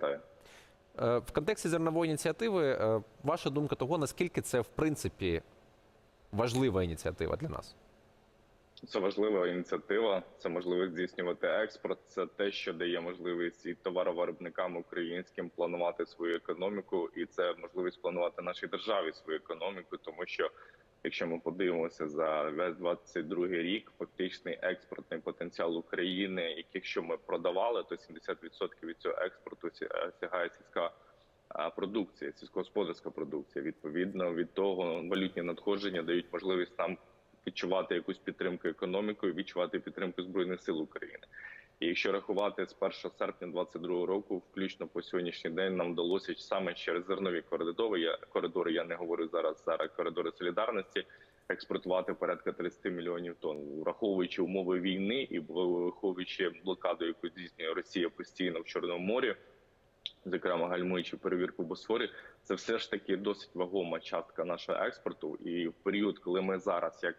пам'ятаю. Е, В контексті зернової ініціативи, е, ваша думка того, наскільки це в принципі важлива ініціатива для нас? Це важлива ініціатива. Це можливість здійснювати експорт. Це те, що дає можливість і товаровиробникам українським планувати свою економіку, і це можливість планувати нашій державі свою економіку, тому що. Якщо ми подивимося за весь 22 рік, фактичний експортний потенціал України, і якщо ми продавали, то 70% від цього експорту ся- сягає сільська продукція, сільськогосподарська продукція. Відповідно від того, валютні надходження дають можливість нам відчувати якусь підтримку економікою, відчувати підтримку збройних сил України. І якщо рахувати з 1 серпня 2022 року, включно по сьогоднішній день, нам вдалося саме через зернові коридори. Я коридори, я не говорю зараз зараз коридори солідарності. Експортувати порядка 30 мільйонів тонн, враховуючи умови війни і враховуючи блокаду, яку здійснює Росія постійно в Чорному морі, зокрема гальмуючи перевірку Босфорі, це все ж таки досить вагома частка нашого експорту. І в період, коли ми зараз, як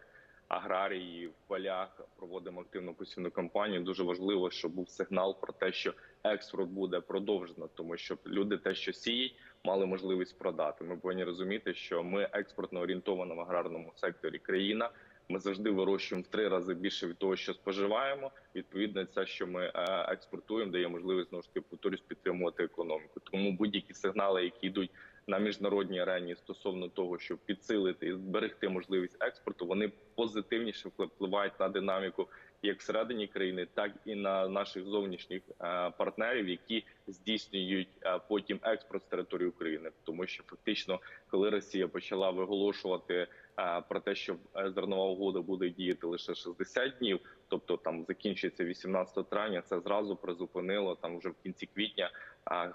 аграрії в полях, проводимо активну посівну кампанію, дуже важливо, щоб був сигнал про те, що експорт буде продовжено, тому що люди те, що сіють, мали можливість продати. Ми повинні розуміти, що ми експортно орієнтована в аграрному секторі країна. Ми завжди вирощуємо в три рази більше від того, що споживаємо. Відповідно, це, що ми е, експортуємо, дає можливість знову ж таки повторюсь підтримувати економіку. Тому будь-які сигнали, які йдуть на міжнародній арені стосовно того, щоб підсилити і зберегти можливість експорту, вони позитивніше впливають на динаміку як всередині країни, так і на наших зовнішніх е, партнерів, які здійснюють е, потім експорт з території України, тому що фактично, коли Росія почала виголошувати е, про те, що зернова угода буде діяти лише 60 днів, тобто там закінчиться 18 травня, це зразу призупинило там вже в кінці квітня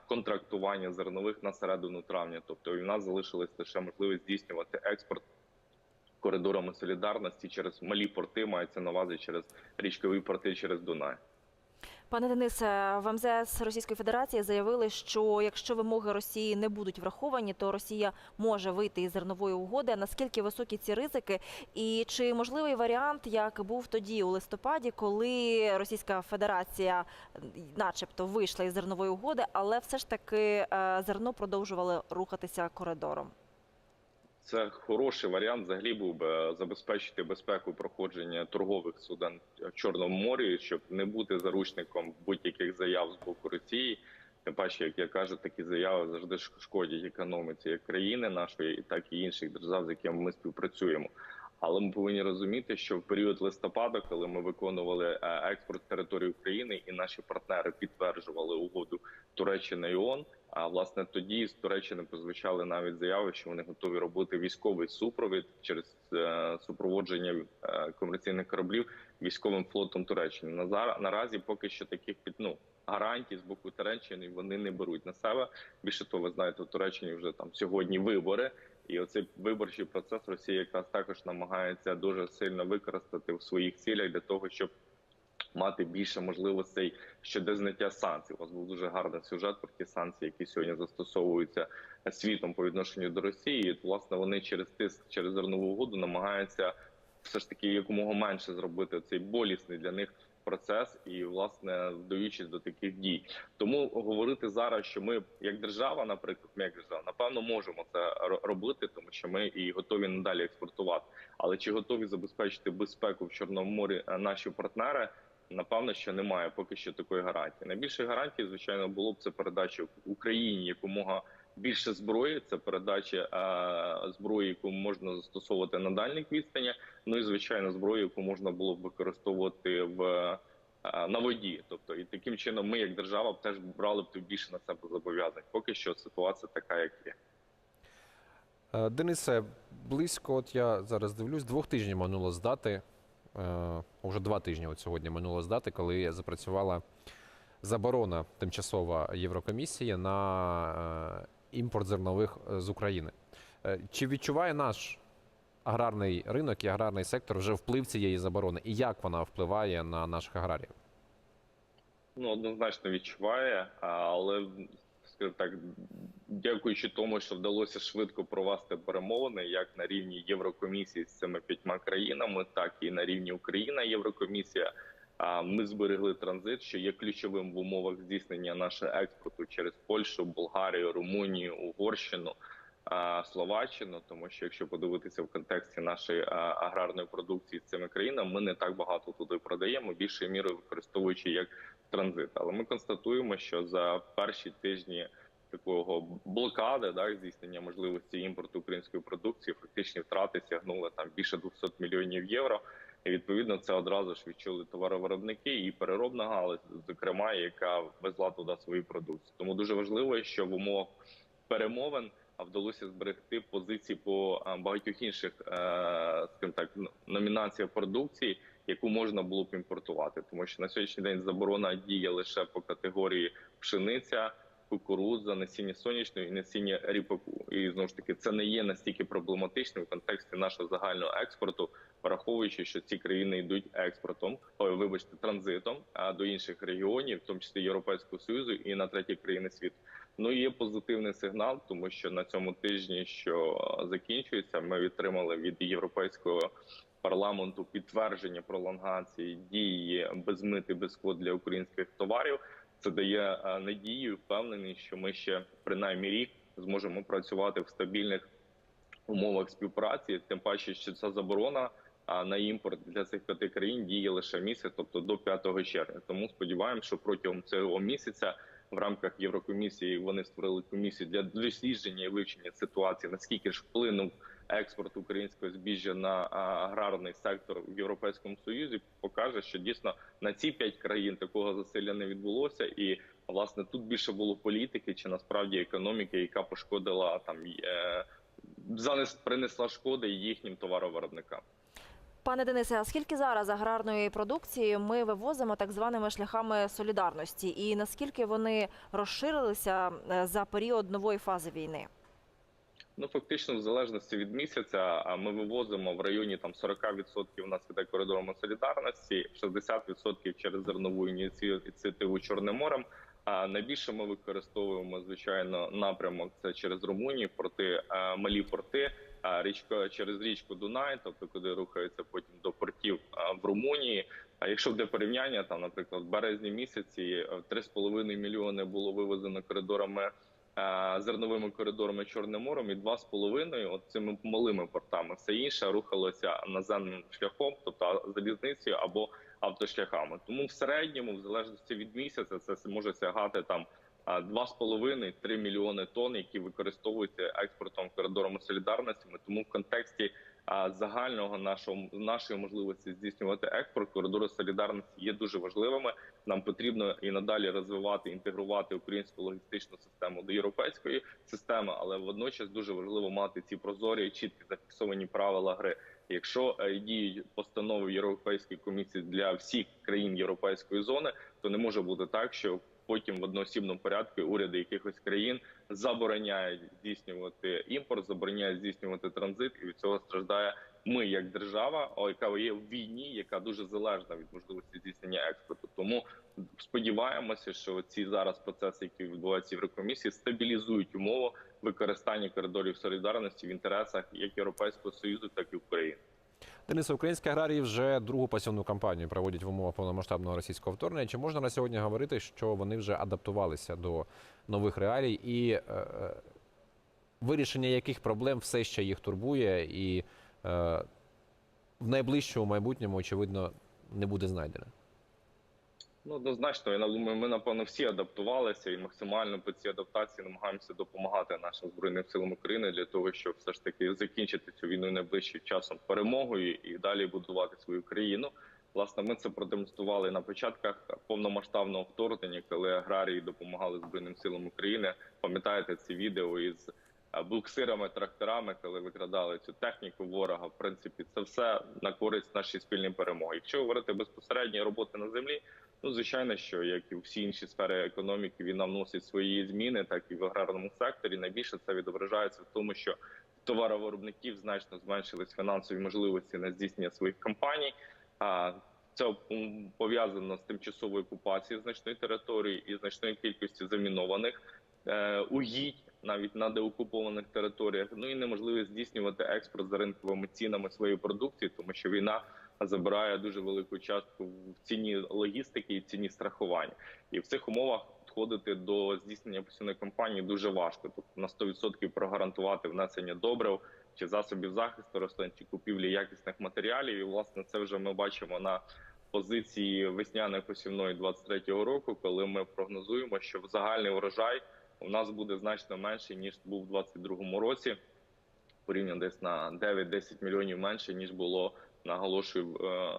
контрактування зернових на середину травня. Тобто і в нас залишилась лише можливість здійснювати експорт коридорами солідарності через малі порти, мається на увазі через річкові порти через Дунай. Пане Денисе, в МЗС Російської Федерації заявили, що якщо вимоги Росії не будуть враховані, то Росія може вийти із зернової угоди. Наскільки високі ці ризики? І чи можливий варіант, як був тоді у листопаді, коли Російська Федерація, начебто, вийшла із зернової угоди, але все ж таки е, зерно продовжувало рухатися коридором? Це хороший варіант. Взагалі був би забезпечити безпеку проходження торгових суден в Чорному морі, щоб не бути заручником будь-яких заяв з боку Росії. Тим паче, як я кажу, такі заяви завжди шкодять економіці як країни нашої, так і інших держав, з якими ми співпрацюємо. Але ми повинні розуміти, що в період листопада, коли ми виконували е, експорт території України, і наші партнери підтверджували угоду Туреччини і ООН, а власне тоді з Туреччини прозвучали навіть заяви, що вони готові робити військовий супровід через е, супроводження е, комерційних кораблів військовим флотом Туреччини. На наразі поки що таких під ну гарантій з боку Туреччини вони не беруть на себе. Більше того, ви знаєте, в Туреччині вже там сьогодні вибори. І оцей виборчий процес Росія якраз також намагається дуже сильно використати в своїх цілях для того, щоб мати більше можливостей щодо зняття санкцій. У вас був дуже гарний сюжет про ті санкції, які сьогодні застосовуються світом по відношенню до Росії. І, власне, вони через тиск, через зернову угоду намагаються все ж таки якомога менше зробити цей болісний для них процес і власне вдаючись до таких дій. Тому говорити зараз, що ми як держава, наприклад, ми як держава, напевно, можемо це робити, тому що ми і готові надалі експортувати. Але чи готові забезпечити безпеку в Чорному морі е, наші партнери? Напевно, що немає поки що такої гарантії. Найбільше гарантії, звичайно, було б це передача Україні якомога більше зброї. Це передача е, зброї, яку можна застосовувати на дальніх відстанях. Ну і звичайно, зброю, яку можна було б використовувати в на воді. Тобто, і таким чином, ми, як держава, б теж брали б більше на себе зобов'язань. Поки що ситуація така, як є. Е, Денисе, близько, от я зараз дивлюсь, двох тижнів минуло з дати, е, вже два тижні от сьогодні минуло з дати, коли запрацювала заборона тимчасова Єврокомісії на е, імпорт зернових е, з України. Е, Чи відчуває наш аграрний ринок і аграрний сектор вже вплив цієї заборони? І як вона впливає на наших аграріїв? Ну, однозначно відчуває, але скажімо так, дякуючи тому, що вдалося швидко провести перемовини, як на рівні Єврокомісії з цими п'ятьма країнами, так і на рівні Україна Єврокомісія. Ми зберегли транзит, що є ключовим в умовах здійснення нашого експорту через Польщу, Болгарію, Румунію, Угорщину. Словаччину, тому що якщо подивитися в контексті нашої аграрної продукції з цими країнами, ми не так багато туди продаємо, більшою мірою використовуючи як транзит. Але ми констатуємо, що за перші тижні такого блокади, да, здійснення можливості імпорту української продукції, фактичні втрати сягнули там більше 200 мільйонів євро. І відповідно це одразу ж відчули товаровиробники і переробна галузь, зокрема, яка везла туди свої продукції. Тому дуже важливо, що в умовах перемовин вдалося зберегти позиції по багатьох інших, е, скажімо так, номінаціях продукції, яку можна було б імпортувати, тому що на сьогоднішній день заборона діє лише по категорії пшениця, кукурудза, насіння сонячної і насіння ріпаку. І знову ж таки, це не є настільки проблематичним в контексті нашого загального експорту, враховуючи, що ці країни йдуть експортом, ой, вибачте, транзитом а до інших регіонів, в тому числі Європейського союзу і на треті країни світу. Ну є позитивний сигнал, тому що на цьому тижні, що закінчується, ми відтримали від європейського парламенту підтвердження пролонгації дії без мити без квот для українських товарів. Це дає е, надію, і впевненість, що ми ще принаймні рік зможемо працювати в стабільних умовах співпраці. Тим паче, що ця заборона на імпорт для цих п'яти країн діє лише місяць, тобто до 5 червня. Тому сподіваємося, що протягом цього місяця в рамках Єврокомісії вони створили комісію для дослідження і вивчення ситуації, наскільки ж вплинув експорт українського збіжжя на аграрний сектор в Європейському Союзі, покаже, що дійсно на ці п'ять країн такого засилля не відбулося, і власне тут більше було політики чи насправді економіки, яка пошкодила там е, занес принесла шкоди їхнім товаровиробникам. Пане Денисе, а скільки зараз аграрної продукції ми вивозимо так званими шляхами солідарності, і наскільки вони розширилися е, за період нової фази війни? Ну фактично, в залежності від місяця, ми вивозимо в районі там 40% у нас іде коридором солідарності, 60% через зернову ініціативу Чорним морем. А найбільше ми використовуємо звичайно напрямок це через Румунію, порти е, малі порти, а річка через річку Дунай, тобто куди рухаються потім до портів е, в Румунії. А якщо буде порівняння, там, наприклад, в березні місяці е, 3,5 мільйони було вивезено коридорами е, зерновими коридорами Чорним морем і 2,5 от цими малими портами. Все інше рухалося наземним шляхом, тобто залізницею або автошляхами. Тому в середньому, в залежності від місяця, це може сягати там. а, 2,5-3 мільйони тонн, які використовуються експортом коридорами солідарності. Тому в контексті загального нашого нашої можливості здійснювати експорт коридори солідарності є дуже важливими. Нам потрібно і надалі розвивати інтегрувати українську логістичну систему до європейської системи, але водночас дуже важливо мати ці прозорі чіткі зафіксовані правила гри. Якщо е, діють постанови Європейської комісії для всіх країн європейської зони, то не може бути так, що потім в одноосібному порядку уряди якихось країн забороняють здійснювати імпорт, забороняють здійснювати транзит, і від цього страждає ми як держава, яка є в війні, яка дуже залежна від можливості здійснення експорту. Тому сподіваємося, що ці зараз процеси, які відбуваються в Єврокомісії, стабілізують умову використання коридорів солідарності в інтересах як Європейського союзу, так і України. Денисе, українські аграрії вже другу пасівну кампанію проводять в умовах повномасштабного російського вторгнення. Чи можна на сьогодні говорити, що вони вже адаптувалися до нових реалій і е, е, вирішення яких проблем все ще їх турбує, і е, в найближчому майбутньому, очевидно, не буде знайдено? Ну, однозначно, я думаю, ми напевно всі адаптувалися і максимально по цій адаптації намагаємося допомагати нашим збройним силам України для того, щоб все ж таки закінчити цю війну найближчим часом перемогою і далі будувати свою країну. Власне, ми це продемонстрували на початках повномасштабного вторгнення, коли аграрії допомагали збройним силам України. Пам'ятаєте ці відео із е, буксирами, тракторами, коли викрадали цю техніку ворога. В принципі, це все на користь нашій спільній перемоги. Якщо говорити безпосередньо роботи на землі, ну звичайно, що як і всі інші сфери економіки, війна вносить свої зміни, так і в аграрному секторі. Найбільше це відображається в тому, що товаровиробників значно зменшились фінансові можливості на здійснення своїх кампаній. А це пов'язано з тимчасовою окупацією значної території і значною кількістю замінованих е, угідь навіть на деокупованих територіях. Ну і неможливість здійснювати експорт за ринковими цінами своєї продукції, тому що війна забирає дуже велику частку в ціні логістики і ціні страхування. І в цих умовах підходити до здійснення посівної кампанії дуже важко. Тобто на 100% прогарантувати внесення добрив чи засобів захисту рослин, чи купівлі якісних матеріалів. І власне це вже ми бачимо на позиції весняної посівної 23-го року, коли ми прогнозуємо, що загальний урожай у нас буде значно менший ніж був у 22-му році. Порівняно десь на 9-10 мільйонів менше ніж було наголошую в е,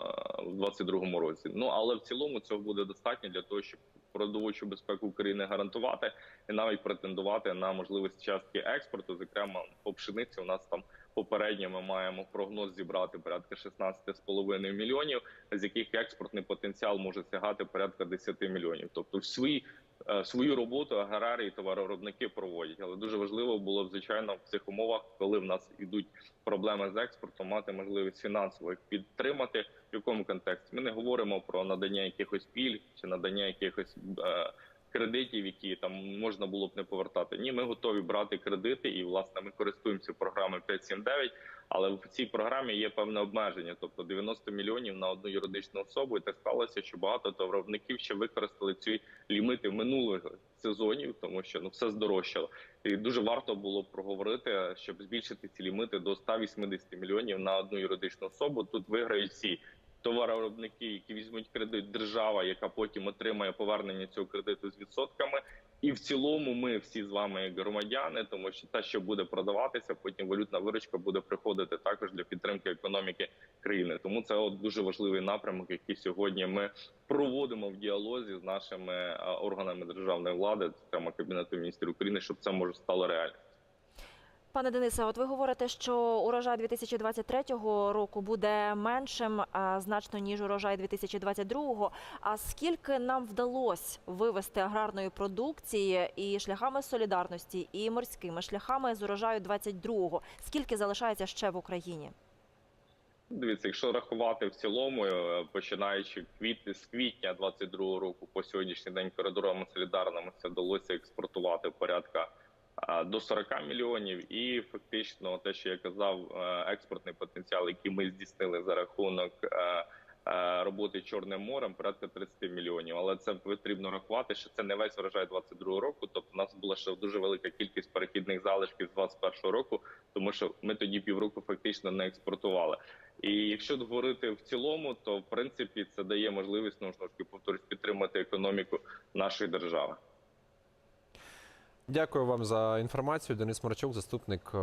в 22-му році. Ну але в цілому цього буде достатньо для того, щоб продовольчу безпеку України гарантувати і навіть претендувати на можливість частки експорту. Зокрема, по пшениці у нас там попередньо ми маємо прогноз зібрати порядка 16,5 мільйонів, з яких експортний потенціал може сягати порядка 10 мільйонів. Тобто, свій е, свою роботу аграрії товаровиробники проводять, але дуже важливо було б, звичайно в цих умовах, коли в нас ідуть проблеми з експортом, мати можливість фінансово їх підтримати. В якому контексті ми не говоримо про надання якихось пільг чи надання якихось е, кредитів, які там можна було б не повертати. Ні, ми готові брати кредити, і власне ми користуємося програмою 579, але в цій програмі є певне обмеження, тобто 90 мільйонів на одну юридичну особу. І так сталося, що багато товаровників ще використали ці лімити минулих сезонів, тому що ну все здорожчало. І дуже варто було проговорити, щоб збільшити ці лімити до 180 мільйонів на одну юридичну особу. Тут виграють всі товаровиробники, які візьмуть кредит, держава, яка потім отримає повернення цього кредиту з відсотками. І в цілому, ми всі з вами як громадяни, тому що те, що буде продаватися, потім валютна виручка буде приходити також для підтримки економіки країни. Тому це от дуже важливий напрямок, який сьогодні ми проводимо в діалозі з нашими е, органами державної влади, зокрема кабінету міністрів України, щоб це може стало реальністю. Пане Денисе, от ви говорите, що урожай 2023 року буде меншим значно ніж урожай 2022. А скільки нам вдалося вивести аграрної продукції і шляхами солідарності, і морськими шляхами з урожаю 22-го? Скільки залишається ще в Україні? Дивіться, якщо рахувати в цілому, е, починаючи квіт з квітня 22 року по сьогоднішній день коридорами солідарності вдалося експортувати порядка до 40 мільйонів, і фактично те, що я казав, е, експортний потенціал, який ми здійснили за рахунок е, е, роботи Чорним морем, порядка 30 мільйонів. Але це потрібно рахувати, що це не весь врожай 22 року. Тобто, у нас була ще дуже велика кількість перехідних залишків з 21 року, тому що ми тоді півроку фактично не експортували. І якщо говорити в цілому, то в принципі це дає можливість ну, ж повторюсь, підтримати економіку нашої держави. Дякую вам за інформацію. Денис Марчук, заступник